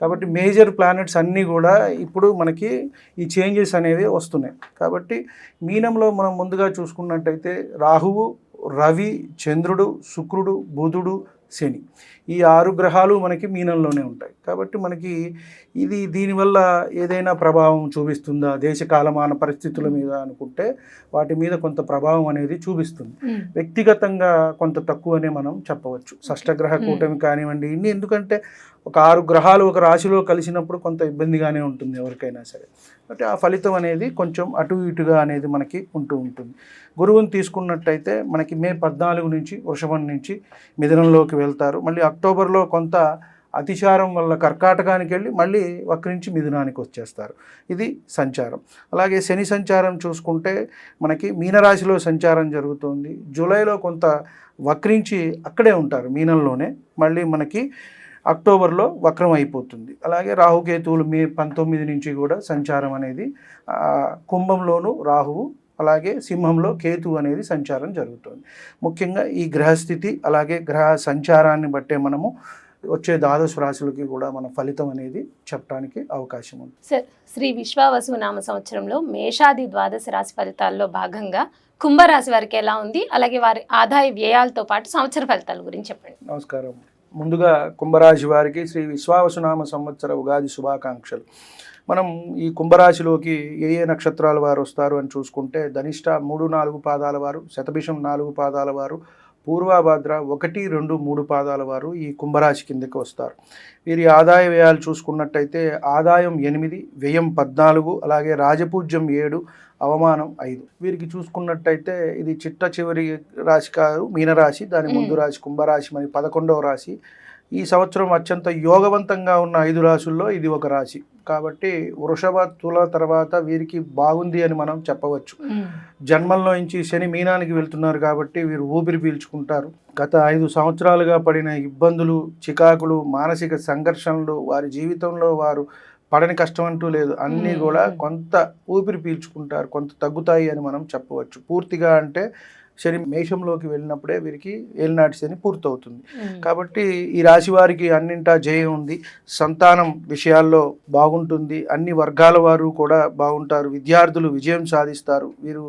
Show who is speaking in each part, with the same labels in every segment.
Speaker 1: కాబట్టి major planets అన్నీ కూడా ఇప్పుడు మనకి ఈ చేంజెస్ అనేవి వస్తున్నాయి. కాబట్టి మీనంలో మనం ముందుగా చూసుకున్నట్టయితే రాహువు రవి చంద్రుడు శుక్రుడు బుధుడు శని ఈ ఆరు గ్రహాలు మనకి మీనంలోనే ఉంటాయి. కాబట్టి మనకి ఇది దీనివల్ల ఏదైనా ప్రభావం చూపిస్తుందా? దేశ కాలమాన పరిస్థితుల మీద అనుకుంటే వాటి మీద కొంత ప్రభావం అనేది చూపిస్తుంది. వ్యక్తిగతంగా కొంత తక్కువనే మనం చెప్పవచ్చు. షష్టగ్రహ. కూటమి కానివ్వండి ఇన్ని ఎందుకంటే ఒక ఆరు గ్రహాలు ఒక రాశిలో కలిసినప్పుడు కొంత ఇబ్బందిగానే ఉంటుంది ఎవరికైనా సరే. అంటే ఆ ఫలితం అనేది కొంచెం అటు ఇటుగా అనేది మనకి ఉంటూ ఉంటుంది. గురువుని తీసుకున్నట్టయితే మనకి మే పద్నాలుగు నుంచి వృషభం నుంచి మిథునంలోకి వెళ్తారు. మళ్ళీ అక్టోబర్లో కొంత అతిచారం వల్ల కర్కాటకానికి వెళ్ళి మళ్ళీ వక్రించి మిథునానికి వచ్చేస్తారు. ఇది సంచారం. అలాగే శని సంచారం చూసుకుంటే మనకి మీనరాశిలో సంచారం జరుగుతుంది. జూలైలో కొంత వక్రించి అక్కడే ఉంటారు మీనంలోనే. మళ్ళీ మనకి అక్టోబర్లో వక్రం అయిపోతుంది. అలాగే రాహుకేతువులు మే పంతొమ్మిది నుంచి కూడా సంచారం అనేది కుంభంలోను రాహువు అలాగే సింహంలో కేతు అనేది సంచారం జరుగుతుంది. ముఖ్యంగా ఈ గ్రహస్థితి అలాగే గ్రహ సంచారాన్ని బట్టే మనము వచ్చే ద్వాదశ రాశులకి కూడా మన ఫలితం అనేది చెప్పడానికి అవకాశం ఉంది.
Speaker 2: సార్ శ్రీ విశ్వావసు నామ సంవత్సరంలో మేషాది ద్వాదశ రాశి ఫలితాల్లో భాగంగా కుంభరాశి వారికి ఎలా ఉంది? అలాగే వారి ఆదాయ వ్యయాలతో పాటు సంవత్సర ఫలితాల గురించి చెప్పండి.
Speaker 1: నమస్కారం. ముందుగా కుంభరాశి వారికి శ్రీ విశ్వావసునామ సంవత్సర ఉగాది శుభాకాంక్షలు. మనం ఈ కుంభరాశిలోకి ఏ ఏ నక్షత్రాల వారు వస్తారు అని చూసుకుంటే ధనిష్ట మూడు నాలుగు పాదాల వారు శతభిషం నాలుగు పాదాల వారు పూర్వాభాద్ర ఒకటి రెండు మూడు పాదాల వారు ఈ కుంభరాశి కిందకి వస్తారు. వీరి ఆదాయ వ్యయాలు చూసుకున్నట్టయితే ఆదాయం ఎనిమిది వ్యయం పద్నాలుగు అలాగే రాజపూజ్యం ఏడు అవమానం ఐదు. వీరికి చూసుకున్నట్టయితే ఇది చిట్ట చివరి రాశి కాదు మీనరాశి. దాని ముందు. రాశి కుంభరాశి మరి పదకొండవ రాశి. ఈ సంవత్సరం అత్యంత యోగవంతంగా ఉన్న ఐదు రాశుల్లో ఇది ఒక రాశి. కాబట్టి వృషభ తుల తర్వాత వీరికి బాగుంది అని మనం చెప్పవచ్చు. జన్మంలో నుంచి శని మీనానికి వెళ్తున్నారు కాబట్టి వీరు ఊపిరి పీల్చుకుంటారు. గత ఐదు సంవత్సరాలుగా పడిన ఇబ్బందులు చికాకులు మానసిక సంఘర్షణలు వారి జీవితంలో వారు పడని కష్టం అంటూ లేదు. అన్నీ. కూడా కొంత ఊపిరి పీల్చుకుంటారు కొంత తగ్గుతాయి అని మనం చెప్పవచ్చు. పూర్తిగా అంటే శని మేషంలోకి వెళ్ళినప్పుడే వీరికి ఏలినాటి శని పూర్తవుతుంది. కాబట్టి ఈ రాశి వారికి అన్నింటా జయం ఉంది. సంతానం విషయాల్లో బాగుంటుంది. అన్ని వర్గాల వారు కూడా బాగుంటారు. విద్యార్థులు విజయం సాధిస్తారు. వీరు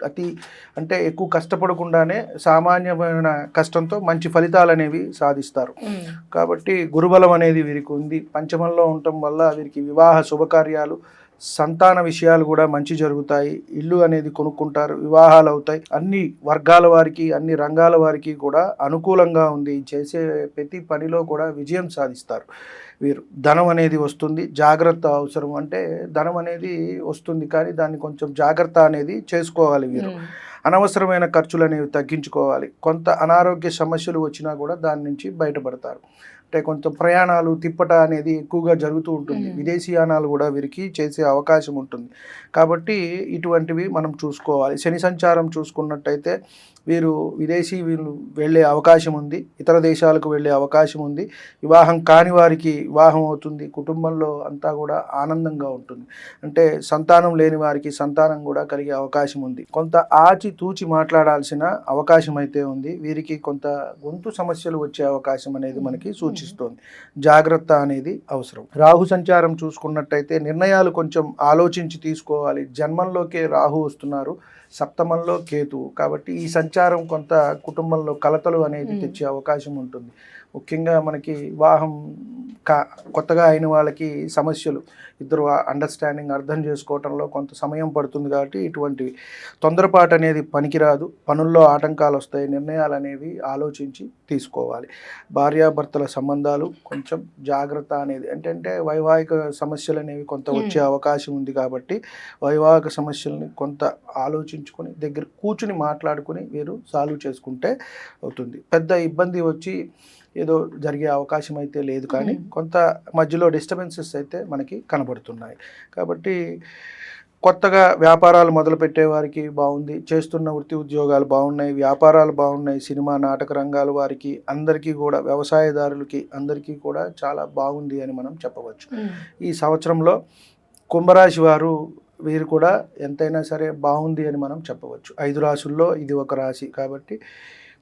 Speaker 1: అతి అంటే ఎక్కువ కష్టపడకుండానే సామాన్యమైన కష్టంతో మంచి ఫలితాలు అనేవి సాధిస్తారు. కాబట్టి గురుబలం అనేది వీరికి ఉంది. పంచమంలో ఉండటం వల్ల వీరికి వివాహ శుభకార్యాలు సంతాన విషయాలు కూడా మంచి జరుగుతాయి. ఇల్లు అనేది కొనుక్కుంటారు వివాహాలు అవుతాయి. అన్ని వర్గాల వారికి అన్ని రంగాల వారికి కూడా అనుకూలంగా ఉంది. చేసే ప్రతి పనిలో కూడా విజయం సాధిస్తారు. వీరు ధనం అనేది వస్తుంది జాగ్రత్త అవసరం అంటే ధనం అనేది వస్తుంది. కానీ దాన్ని కొంచెం జాగ్రత్త అనేది చేసుకోవాలి వీరు. అనవసరమైన ఖర్చులు అనేవి తగ్గించుకోవాలి. కొంత అనారోగ్య సమస్యలు వచ్చినా కూడా దాని నుంచి బయటపడతారు. అంటే కొంత ప్రయాణాలు తిప్పట అనేది ఎక్కువగా జరుగుతూ ఉంటుంది. విదేశీయానాలు కూడా వీరికి చేసే అవకాశం ఉంటుంది. కాబట్టి ఇటువంటివి మనం చూసుకోవాలి. శని సంచారం చూసుకున్నట్టయితే వీరు విదేశీ వీళ్ళు వెళ్ళే అవకాశం ఉంది. ఇతర దేశాలకు వెళ్ళే అవకాశం ఉంది. వివాహం కాని వారికి వివాహం అవుతుంది. కుటుంబంలో అంతా కూడా ఆనందంగా ఉంటుంది. అంటే సంతానం లేని వారికి సంతానం కూడా కలిగే అవకాశం ఉంది. కొంత ఆచి తూచి మాట్లాడాల్సిన అవకాశం అయితే ఉంది. వీరికి కొంత గొంతు సమస్యలు వచ్చే అవకాశం అనేది మనకి సూచిస్తోంది జాగ్రత్త అనేది అవసరం. రాహు సంచారం చూసుకున్నట్టయితే నిర్ణయాలు కొంచెం ఆలోచించి తీసుకోవాలి. జన్మంలోకే రాహు వస్తున్నారు సప్తమంలో కేతు కాబట్టి ఈ సంచారం కొంత కుటుంబంలో కలతలు అనేది. తెచ్చే అవకాశం ఉంటుంది. ముఖ్యంగా మనకి వివాహం కా కొత్తగా అయిన వాళ్ళకి సమస్యలు ఇద్దరు అండర్స్టాండింగ్ అర్థం చేసుకోవటంలో కొంత సమయం పడుతుంది కాబట్టి ఇటువంటి తొందరపాటు అనేది పనికిరాదు. పనుల్లో ఆటంకాలు వస్తాయి. నిర్ణయాలు అనేవి ఆలోచించి తీసుకోవాలి. భార్యాభర్తల సంబంధాలు కొంచెం జాగ్రత్త అనేది. ఏంటంటే వైవాహిక సమస్యలు అనేవి కొంత వచ్చే అవకాశం ఉంది కాబట్టి వైవాహిక సమస్యల్ని కొంత ఆలోచించుకొని దగ్గర కూర్చుని మాట్లాడుకుని వీరు సాల్వ్ చేసుకుంటే అవుతుంది. పెద్ద ఇబ్బంది వచ్చి ఏదో జరిగే అవకాశం అయితే లేదు కానీ. కొంత మధ్యలో డిస్టర్బెన్సెస్ అయితే మనకి కనబడుతున్నాయి. కాబట్టి కొత్తగా వ్యాపారాలు మొదలుపెట్టే వారికి బాగుంది. చేస్తున్న వృత్తి ఉద్యోగాలు బాగున్నాయి. వ్యాపారాలు బాగున్నాయి. సినిమా నాటక రంగాల వారికి అందరికీ కూడా వ్యవసాయదారులకి అందరికీ కూడా చాలా బాగుంది అని మనం చెప్పవచ్చు. ఈ సంవత్సరంలో కుంభరాశి వారు వీరు కూడా ఎంతైనా సరే బాగుంది అని మనం చెప్పవచ్చు. ఐదు రాశుల్లో ఇది ఒక రాశి కాబట్టి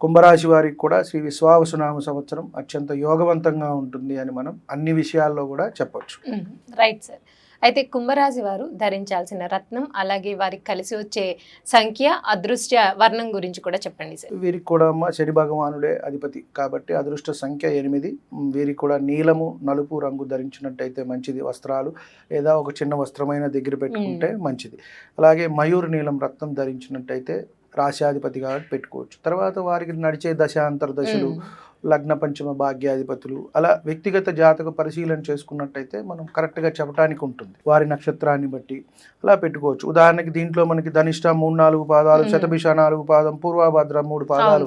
Speaker 1: కుంభరాశి వారికి కూడా శ్రీ విశ్వావసునామ సంవత్సరం అత్యంత యోగవంతంగా ఉంటుంది అని మనం అన్ని విషయాల్లో కూడా చెప్పవచ్చు
Speaker 2: ఉమ్. Right sir. అయితే కుంభరాశి వారు ధరించాల్సిన రత్నం అలాగే వారికి కలిసి వచ్చే సంఖ్య అదృష్ట వర్ణం గురించి కూడా చెప్పండి సార్.
Speaker 1: వీరికి కూడా అమ్మ శని భగవానుడే అధిపతి కాబట్టి అదృష్ట సంఖ్య ఎనిమిది. వీరికి కూడా నీలము నలుపు రంగు ధరించినట్టయితే మంచిది. వస్త్రాలు లేదా ఒక చిన్న వస్త్రమైన దగ్గర పెట్టుకుంటే మంచిది. అలాగే మయూర్ నీలం రత్నం ధరించినట్టయితే రాశాధిపతి కాబట్టి పెట్టుకోవచ్చు తర్వాత వారికి నడిచే దశాంతర దశలు
Speaker 2: ఉమ్.
Speaker 1: లగ్న పంచమ భాగ్యాధిపతులు అలా వ్యక్తిగత జాతక పరిశీలన చేసుకున్నట్టయితే మనం కరెక్ట్గా చెప్పడానికి ఉంటుంది వారి నక్షత్రాన్ని బట్టి అలా పెట్టుకోవచ్చు ఉదాహరణకి దీంట్లో మనకి ధనిష్ట మూడు నాలుగు పాదాలు. శతభిష నాలుగు పాదం పూర్వభద్ర మూడు పాదాలు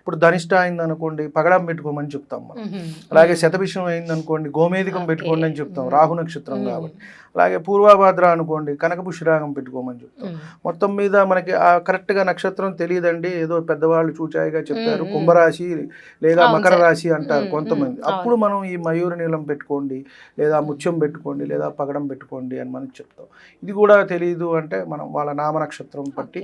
Speaker 1: ఇప్పుడు ధనిష్ట అయిందనుకోండి పగడం పెట్టుకోమని చెప్తాం మనం. అలాగే శతభిషం అయిందనుకోండి గోమేధికం. పెట్టుకోండి అని చెప్తాం. రాహు నక్షత్రం. కాబట్టి అలాగే పూర్వభద్ర అనుకోండి కనకపుష్యరాగం పెట్టుకోమని చెప్తాం. మొత్తం మీద మనకి ఆ కరెక్ట్గా నక్షత్రం తెలియదండి ఏదో పెద్దవాళ్ళు చూచాయిగా చెప్తారు. కుంభరాశి లేదా మకర. రాశి అంటారు. కొంతమంది. అప్పుడు మనం ఈ మయూర నీలం పెట్టుకోండి లేదా ముత్యం పెట్టుకోండి లేదా పగడం పెట్టుకోండి అని మనం చెప్తాం ఇది కూడా తెలియదు అంటే మనం వాళ్ళ నామ నక్షత్రం బట్టి.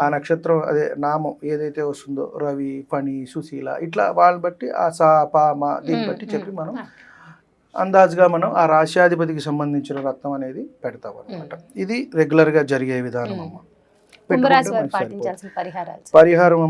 Speaker 1: ఆ నక్షత్రం అదే నామం ఏదైతే వస్తుందో రవి ఫణి సుశీల ఇట్లా వాళ్ళని బట్టి ఆ సా పా మా దీన్ని. బట్టి చెప్పి. మనం. అందాజుగా మనం ఆ రాశ్యాధిపతికి సంబంధించిన రత్నం అనేది పెడతాం అనమాట ఇది రెగ్యులర్గా జరిగే విధానం. అమ్మ. పరిహారం